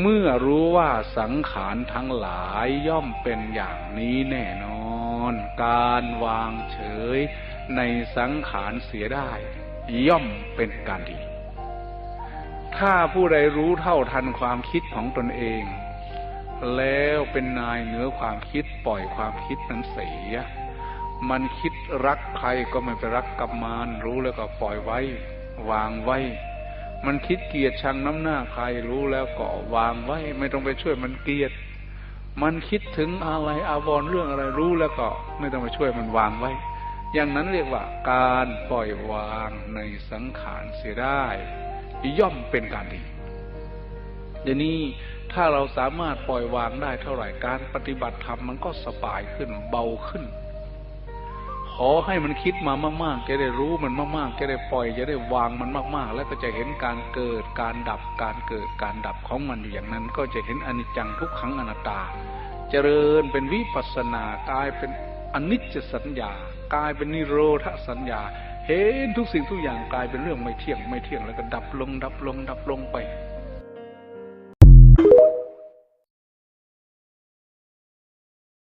เมื่อรู้ว่าสังขารทั้งหลายย่อมเป็นอย่างนี้แน่นอน การวางเฉยในสังขารเสียได้ ย่อมเป็นการดี ถ้าผู้ใดรู้เท่าทันความคิดของตนเอง แล้วเป็นนายเหนือความคิดปล่อยความคิดนั้นเสีย มันคิดรักใครก็ไม่ไปรักกับมันรู้แล้วก็ปล่อยไว้ วางไว้ มันคิดเกลียดชังน้ำหน้าใครรู้แล้วก็วางไว้ ไม่ต้องไปช่วยมันเกลียด มันคิดถึงอะไรอาวรณ์เรื่องอะไรรู้แล้วก็ ไม่ต้องไปช่วยมันวางไว้ อย่างนั้นเรียกว่า การปล่อยวางในสังขารเสียได้ ย่อมเป็นการดีเดี๋ยวนี้ถ้าเราสามารถปล่อยวางได้เท่าไหร่การปฏิบัติธรรมมันก็สบายขึ้นเบาขึ้น ขอให้มันคิดมามากๆจะได้รู้มันมากๆจะได้ปล่อยจะได้วางมันมากๆ แล้วก็จะเห็นการเกิดการดับการเกิดการดับของมันอยู่อย่างนั้น ก็จะเห็นอนิจจังทุกขังอนัตตา เจริญเป็นวิปัสสนากลายเป็นอนิจจสัญญากลายเป็นนิโรธสัญญา เห็นทุกสิ่งทุกอย่างกลายเป็นเรื่องไม่เที่ยงไม่เที่ยงแล้วก็ดับลงดับลงดับลงไป